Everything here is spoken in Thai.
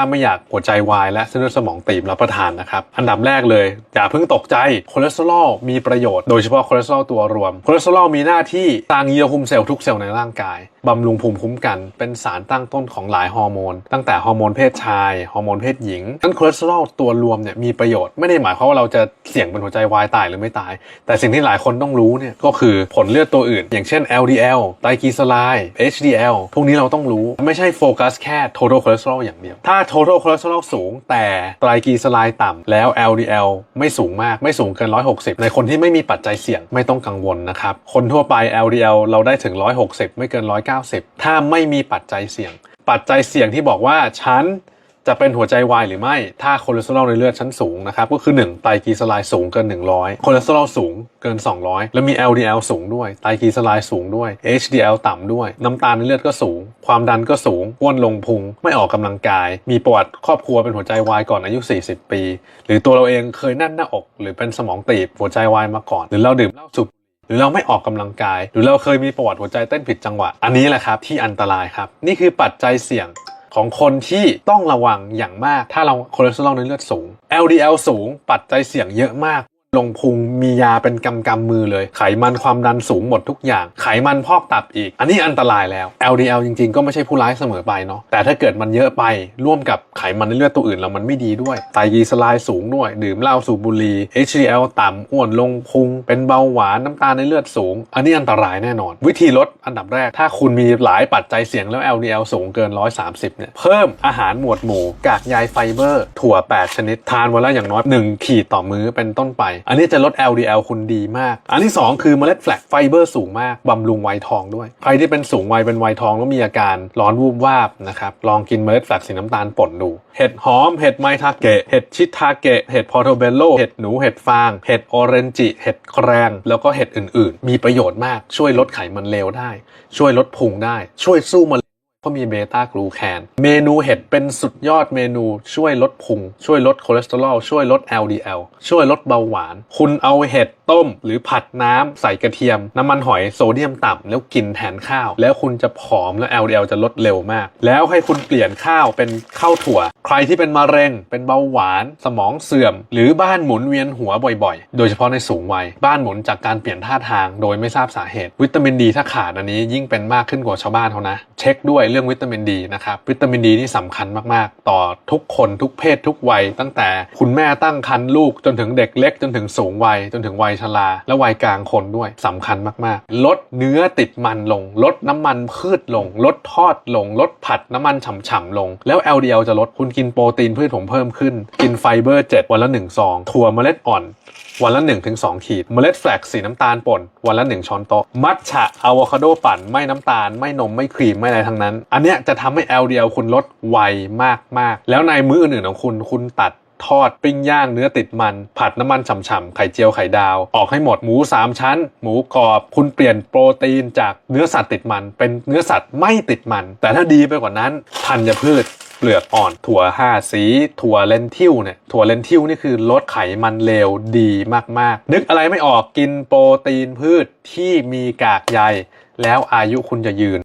ถ้าไม่อยากหัวใจวาย และเส้นเลือดสมองตีบรับประทานนะครับ อันดับแรกเลย อย่าเพิ่งตกใจคอเลสเตอรอลมีประโยชน์โดยเฉพาะคอเลสเตอรอลตัวรวมคอเลสเตอรอลมีหน้าที่สร้างเยื่อหุ้มเซลล์ทุกเซลล์ในร่างกายบำรุงภูมิคุ้มกัน เป็นสารตั้งต้นของหลายฮอร์โมน ตั้งแต่ฮอร์โมนเพศชาย ฮอร์โมนเพศหญิงนั้นคอเลสเตอรอลตัวรวมเนี่ยมีประโยชน์ไม่ได้หมายความว่าเราจะเสี่ยงเป็นหัวใจวายตายหรือไม่ตาย แต่สิ่งที่หลายคนต้องรู้เนี่ยก็คือผลเลือดตัวอื่น อย่างเช่น LDL ไตรกลีเซอไรด์ HDL พวกนี้เราต้องรู้ไม่ใช่โฟกัสแค่ total cholesterol อย่างเดียว ถ้า total cholesterol สูง แต่ไตรกลีเซอไรด์ต่ำแล้ว LDL ไม่สูงมากไม่สูงเกิน 160 ในคนที่ไม่มีปัจจัยเสี่ยงไม่ต้องกังวลนะครับคนทั่วไป LDL เราได้ถึง 160 ไม่เกิน90 ถ้าไม่มีปัจจัยเสี่ยง ปัจจัยเสี่ยงที่บอกว่าฉันจะเป็นหัวใจวายหรือไม่ ถ้าคอเลสเตอรอลในเลือดชั้นสูงนะครับ ก็คือ 1 ไตรกลีเซอไรด์สูงเกิน 100 คอเลสเตอรอลสูงเกิน 200 แล้วมี LDL สูงด้วย ไตรกลีเซอไรด์สูงด้วย HDL ต่ำด้วย น้ำตาลในเลือดก็สูง ความดันก็สูงอ้วนลงพุง ไม่ออกกำลังกาย มีประวัติครอบครัวเป็นหัวใจวายก่อนอายุ 40 ปี หรือตัวเราเองเคยแน่นหน้าอก หรือเป็นสมองตีบหัวใจวายมาก่อน หรือเราดื่มเหล้าสูบ หรือเราไม่ออกกำลังกาย หรือเราเคยมีประวัติหัวใจเต้นผิดจังหวะ อันนี้แหละครับที่อันตรายครับ นี่คือปัจจัยเสี่ยงของคนที่ต้องระวังอย่างมาก ถ้าเราคอเลสเตอรอลในเลือดสูง LDL สูง ปัจจัยเสี่ยงเยอะมาก ลงพุงมียาเป็นกำกำมือเลย ไขมันความดันสูงหมดทุกอย่าง ไขมันพอกตับอีก อันนี้อันตรายแล้ว LDL จริงๆ ก็ไม่ใช่ผู้ร้ายเสมอไปเนาะแต่ถ้าเกิดมันเยอะไปร่วมกับไขมันในเลือดตัวอื่นแล้วมันไม่ดีด้วยไตรกลีเซอไรด์สูงด้วย ดื่มเหล้าสูบบุหรี่ HDL ต่ำอ้วนลงพุง เป็นเบาหวานน้ำตาลในเลือดสูง อันนี้อันตรายแน่นอน วิธีลดอันดับแรก ถ้าคุณมีหลายปัจจัยเสี่ยงแล้ว LDL สูงเกิน 130เนี่ยเพิ่มอาหารหมวดหมู่กากใยไฟเบอร์ ถั่ว 8 ชนิดทานวันละอย่างน้อย1ขีดต่อมื้อเป็นต้นไปอันนี้จะลด LDL คุณดีมาก อันที่ 2 คือเมล็ดแฟลกไฟเบอร์สูงมากบำรุงไวทองด้วย ใครที่เป็นสูงวัยเป็นไวทองแล้วมีอาการร้อนวูบวาบนะครับลองกินเมล็ดแฟลกสีน้ำตาลป่นดู เห็ดหอม เห็ดไมทาเกะเห็ดชิทาเกะเห็ดพอร์โตเบลโลเห็ดหนูเห็ดฟาง เห็ดออเรนจิเห็ดแครงแล้วก็เห็ดอื่น ๆ มีประโยชน์มากช่วยลดไขมันเลวได้ ช่วยลดพุงได้ ช่วยสู้มะ เร็งเพราะมีเบต้ากลูแคนเมนูเห็ดเป็นสุดยอดเมนูช่วยลดพุง ช่วยลดคอเลสเตอรอลช่วยลด LDL ช่วยลดเบาหวาน คุณเอาเห็ดต้ม หรือผัดน้ำใส่กระเทียม น้ำมันหอยโซเดียมต่ำแล้วกินแทนข้าว แล้วคุณจะผอมแล้ว LDL จะลดเร็วมาก แล้วให้คุณเปลี่ยนข้าวเป็นข้าวถั่ว ใครที่เป็นมะเร็ง เป็นเบาหวาน สมองเสื่อม หรือบ้านหมุนเวียนหัวบ่อยๆ โดยเฉพาะในสูงวัยบ้านหมุนจากการเปลี่ยนท่าทาง โดยไม่ทราบสาเหตุ วิตามินดีถ้าขาดอันนี้ยิ่งเป็นมากขึ้นกว่าชาวบ้านเขานะ เช็คด้วยเรื่องวิตามินดีนะครับวิตามินดีนี่สำคัญมากๆ ต่อทุกคนทุกเพศทุกวัย ตั้งแต่คุณแม่ตั้งครรภ์ลูกจนถึงเด็กเล็กจนถึงสูงวัยจนถึงวัยชราและวัยกลางคนด้วยสำคัญมากๆ ลดเนื้อติดมันลง ลดน้ำมันพืชลง ลดทอดลง ลดผัดน้ำมันฉ่ำๆลง แล้ว LDL จะลดคุณกินโปรตีนพืชผงเพิ่มขึ้น กินไฟเบอร์ 7 วันละ1ซองถั่วเมล็ดอ่อน วันละ 1-2 ขีด เมล็ดแฟลกสีน้ำตาลป่น วันละ 1 ช้อนโต๊ะ มัทฉะอะโวคาโดปั่น ไม่น้ำตาล ไม่นม ไม่ครีม ไม่อะไรทั้งนั้นอันเนี้ยจะทำให้ LDL คุณลดไวมากๆ แล้วในมื้ออื่นๆของคุณคุณตัดทอดปิ้งย่างเนื้อติดมัน ผัดน้ำมันฉ่ำๆไข่เจียวไข่ดาว ออกให้หมดหมู 3 ชั้น หมูกรอบ คุณเปลี่ยนโปรตีนจากเนื้อสัตว์ติดมัน เป็นเนื้อสัตว์ไม่ติดมัน แต่ถ้าดีไปกว่านั้นธัญพืชเปลือกอ่อนถั่วห้าสีถั่วเลนทิวเนี่ยถั่วเลนทิวนี่คือลดไขมันเลวดีมากๆ นึกอะไรไม่ออกกินโปรตีนพืชที่มีกากใยแล้วอายุคุณจะยืน